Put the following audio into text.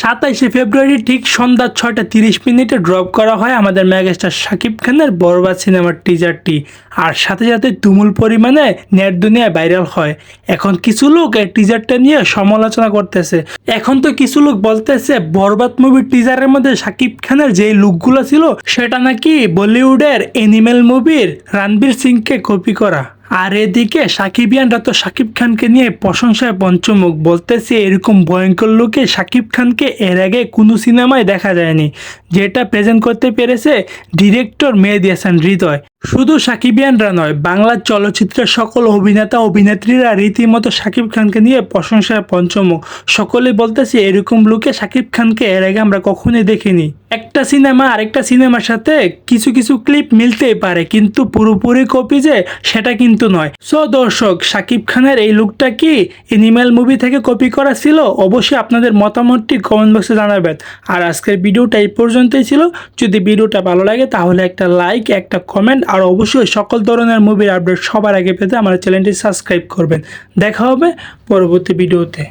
সাতাইশে ফেব্রুয়ারি ঠিক সন্ধ্যা ছয়টা তিরিশ মিনিটে ড্রপ করা হয় আমাদের মেগাস্টার শাকিব খানের বরবাদ সিনেমার টিজারটি। আর সাথে সাথে তুমুল পরিমাণে নেট দুনিয়ায় ভাইরাল হয়। এখন কিছু লোক এই টিজারটা নিয়ে সমালোচনা করতেছে। এখন তো কিছু লোক বলতেছে, বরবাদ মুভির টিজারের মধ্যে শাকিব খানের যে লুকগুলো ছিল, সেটা নাকি বলিউডের এনিমেল মুভির রণবীর সিংকে কপি করা। আর এদিকে সাকিব সাকিবিয়ানরা তো শাকিব খানকে নিয়ে প্রশংসায় পঞ্চমুখ। বলতেছে এরকম ভয়ঙ্কর লোকে শাকিব খানকে এর আগে কোনো সিনেমায় দেখা যায়নি। যেটা প্রেজেন্ট করতে পেরেছে ডিরেক্টর মেহেদি হাসান হৃদয়। শুধু সাকিবিয়ানরা নয় বাংলার চলচ্চিত্রের সকল অভিনেতা, অভিনেত্রীরা রীতিমতো শাকিব খানকে নিয়ে প্রশংসায় পঞ্চমুখ। সকলেই বলতেছে এরকম লোকে শাকিব খানকে এর আগে আমরা কখনোই দেখিনি। একটা সিনেমা আরেকটা সিনেমার সাথে কিছু কিছু ক্লিপ মিলতেই পারে, কিন্তু পুরোপুরি কপি যে সেটা কিন্তু নয়। সো দর্শক শাকিব খানের এই লুকটা কি এনিম্যাল মুভি থেকে কপি করা ছিল? অবশ্যই আপনাদের মতামতটি কমেন্ট বক্সে জানাবেন। আর আজকের ভিডিওটা এই পর্যন্তই ছিল। যদি ভিডিওটা ভালো লাগে, তাহলে একটা লাইক একটা কমেন্ট আর অবশ্যই সকল ধরনের মুভির আপডেট সবার আগে পেতে আমার চ্যানেলটি সাবস্ক্রাইব করবেন। দেখা হবে পরবর্তী ভিডিওতে।